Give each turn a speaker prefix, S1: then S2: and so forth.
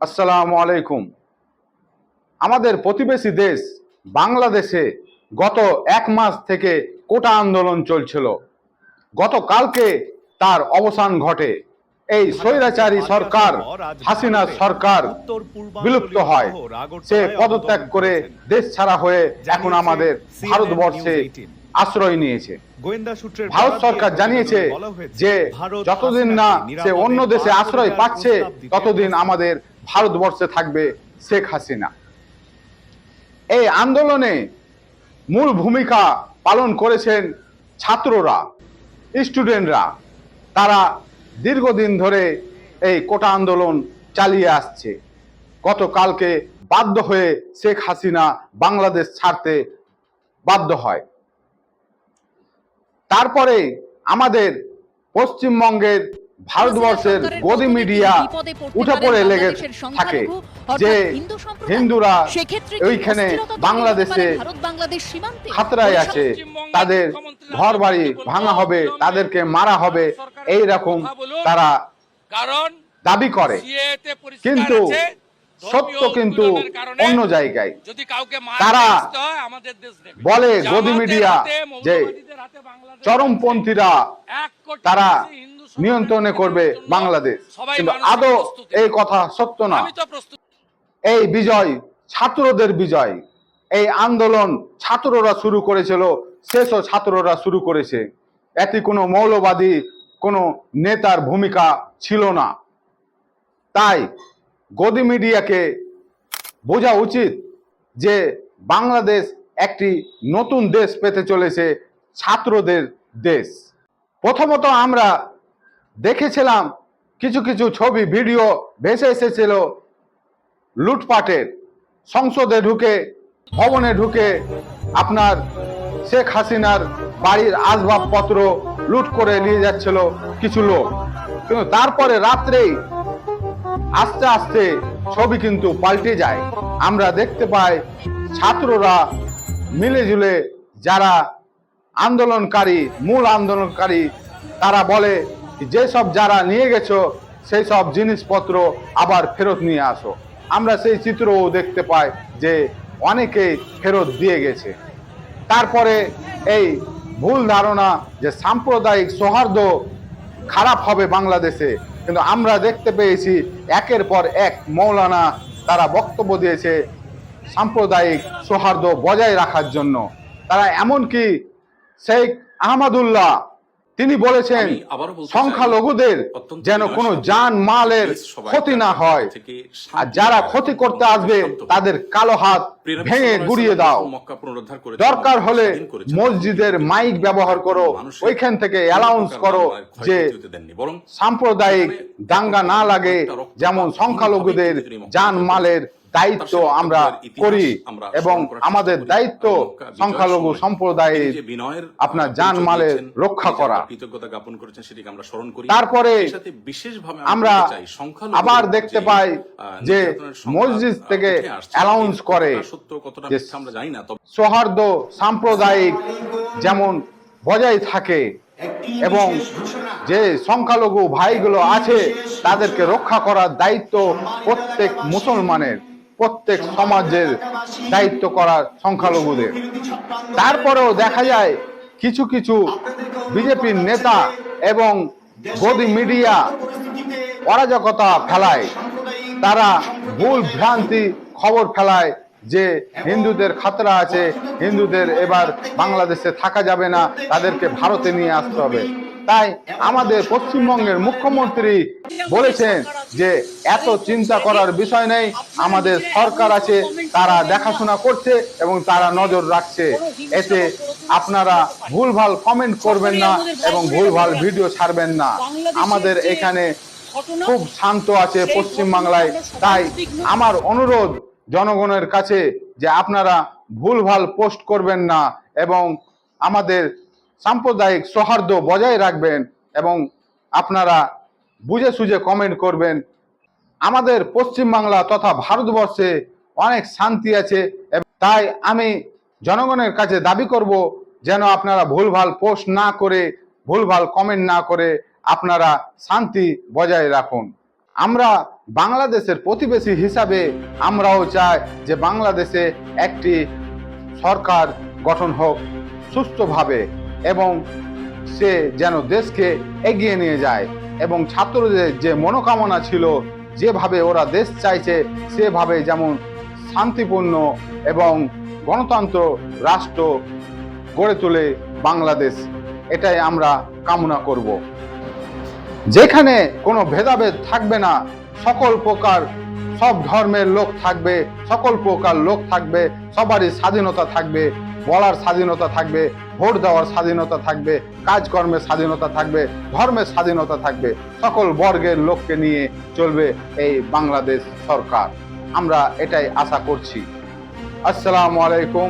S1: আসসালামু আলাইকুম। আমাদের প্রতিবেশী দেশ বাংলাদেশে গত এক মাস থেকে কোটা আন্দোলন চলছিল। গতকালকে তার অবসান ঘটে। এই স্বৈরাচারী সরকার, হাসিনা সরকার বিলুপ্ত হয়। সে পদত্যাগ করে দেশ ছাড়া হয়ে এখন আমাদের ভারতবর্ষে আশ্রয় নিয়েছে।
S2: গোয়েন্দা সূত্রের
S1: ভারত সরকার জানিয়েছে যে যতদিন না সে অন্য দেশে আশ্রয় পাচ্ছে ততদিন আমাদের ভারতবর্ষে থাকবে শেখ হাসিনা। এই আন্দোলনে মূল ভূমিকা পালন করেছেন ছাত্ররা স্টুডেন্টরা। তারা দীর্ঘদিন ধরে এই কোটা আন্দোলন চালিয়ে আসছে। গতকালকে বাধ্য হয়ে শেখ হাসিনা বাংলাদেশ ছাড়তে বাধ্য হয়। তারপরে আমাদের পশ্চিমবঙ্গের ভারতবর্ষের গদি মিডিয়া উঠে পড়ে লেগে থাকে যে হিন্দুরা ওইখানে বাংলাদেশে খাতরায় আছে তাদের ঘর বাড়ি ভাঙা হবে তাদেরকে মারা হবে এই রকম তারা
S3: কারণ
S1: দাবি করে। কিন্তু সত্য কিন্তু অন্য জায়গায়। তারা। বলে গদি মিডিয়া যে চরমপন্থীরা তারা নিয়ন্ত্রণে করবে বাংলাদেশ। কিন্তু আদৌ এই কথা সত্য না। এই বিজয় ছাত্রদের বিজয় এই আন্দোলন ছাত্ররা শুরু করেছিল শেষও ছাত্ররা শুরু করেছে। এতে কোনো মৌলবাদী কোনো নেতার ভূমিকা ছিল না। তাই গদি মিডিয়াকে বোঝা উচিত যে বাংলাদেশ একটি নতুন দেশ পেতে চলেছে ছাত্রদের দেশ। প্রথমত আমরা দেখেছিলাম কিছু কিছু ছবি, ভিডিও ভেসে এসেছিল লুটপাটের। সংসদে ঢুকে, ভবনে ঢুকে আপনার শেখ হাসিনার বাড়ির আসবাবপত্র লুট করে নিয়ে যাচ্ছিল কিছু লোক। কিন্তু তারপরে রাত্রেই আস্তে আস্তে ছবি কিন্তু পাল্টে যায়। আমরা দেখতে পাই ছাত্ররা মিলেজুলে যারা আন্দোলনকারী, মূল আন্দোলনকারী, তারা বলে, যেসব যারা নিয়ে গেছো সেই সব জিনিসপত্র আবার ফেরত নিয়ে আসো। আমরা সেই চিত্রও দেখতে পাই যে অনেকে ফেরত দিয়ে গেছে। তারপরে এই ভুল ধারণা যে সাম্প্রদায়িক সৌহার্দ্য খারাপ হবে বাংলাদেশে কিন্তু আমরা দেখতে পেয়েছি একের পর এক মৌলানা তারা বক্তব্য দিয়েছে সাম্প্রদায়িক সৌহার্দ্য বজায় রাখার জন্য। তারা এমনকি শেখ আহমদুল্লাহ তিনি বলেছেন সংখ্যালঘুদের যেন কোনো যান মালের ক্ষতি না হয়। আর যারা ক্ষতি করতে আসবে তাদের কালো হাত ভেঙে গুড়িয়ে দাও। দরকার হলে মসজিদের মাইক ব্যবহার করো ওইখান থেকে অ্যালাউন্স করো যে সাম্প্রদায়িক দাঙ্গা না লাগে যেমন সংখ্যালঘুদের
S4: বিজয়
S1: মালের। দায়িত্ব আমরা করি এবং আমাদের দায়িত্ব সংখ্যালঘু সম্প্রদায়ের
S4: বিনয়ের
S1: আপনার জান মালের রক্ষা করা।
S4: কৃতজ্ঞতা জ্ঞাপন করেছেন সেটিকে আমরা স্মরণ করি।
S1: তারপরে
S4: বিশেষভাবে
S1: আমরা
S4: বলতে চাই, সংখ্যালঘু
S1: আবার দেখতে পাই যে মসজিদ থেকে অ্যালাউন্স করে
S4: সত্য কতটা আমরা জানি না তবে
S1: সৌহার্দ্য সাম্প্রদায়িক যেমন বজায় থাকে এবং যে সংখ্যালঘু ভাইগুলো আছে তাদেরকে রক্ষা করার দায়িত্ব প্রত্যেক মুসলমানের। প্রত্যেক সমাজের দায়িত্ব করার সংখ্যালঘুদের। তারপরেও দেখা যায় কিছু কিছু বিজেপির নেতা এবং গদি মিডিয়া অরাজকতা ফেলায়। তারা ভুল ভ্রান্তি খবর ফেলায় যে হিন্দুদের খাতরা আছে, হিন্দুদের এবার বাংলাদেশে থাকা যাবে না, তাদেরকে ভারতে নিয়ে আসতে হবে। তাই আমাদের পশ্চিমবঙ্গের মুখ্যমন্ত্রী বলেছেন যে এত চিন্তা করার বিষয় নেই, আমাদের সরকার আছে, তারা দেখাশোনা করছে এবং তারা নজর রাখছে। এতে আপনারা ভুলভাল কমেন্ট করবেন না এবং ভুলভাল ভিডিও ছাড়বেন না। আমাদের এখানে খুব শান্ত আছে পশ্চিম বাংলায় তাই আমার অনুরোধ জনগণের কাছে যে আপনারা ভুলভাল পোস্ট করবেন না এবং আমাদের সাম্প্রদায়িক সৌহার্দ্য বজায় রাখবেন এবং আপনারা বুঝে সুঝে কমেন্ট করবেন। আমাদের পশ্চিম বাংলা তথা ভারতবর্ষে অনেক শান্তি আছে তাই আমি জনগণের কাছে দাবি করব যেন আপনারা ভুলভাল পোস্ট না করে, ভুলভাল কমেন্ট না করে আপনারা শান্তি বজায় রাখুন। আমরা বাংলাদেশের প্রতিবেশী হিসাবে আমরাও চাই যে বাংলাদেশে একটি সরকার গঠন হোক সুস্থভাবে এবং সে যেন দেশকে এগিয়ে নিয়ে যায় এবং ছাত্রদের যে মনোকামনা ছিল, যেভাবে ওরা দেশ চাইছে, সেভাবে যেমন শান্তিপূর্ণ এবং গণতন্ত্র, রাষ্ট্র গড়ে তোলে বাংলাদেশ, এটাই আমরা কামনা করব। যেখানে কোনো ভেদাভেদ থাকবে না, সকল প্রকার সব ধর্মের লোক থাকবে, সকল প্রকার লোক থাকবে, সবারই স্বাধীনতা থাকবে, বলার স্বাধীনতা থাকবে ভোট দেওয়ার স্বাধীনতা থাকবে কাজকর্মের স্বাধীনতা থাকবে ধর্মের স্বাধীনতা থাকবে, সকল বর্গের লোককে নিয়ে চলবে এই বাংলাদেশ সরকার। আমরা এটাই আশা করছি। আসসালামু আলাইকুম।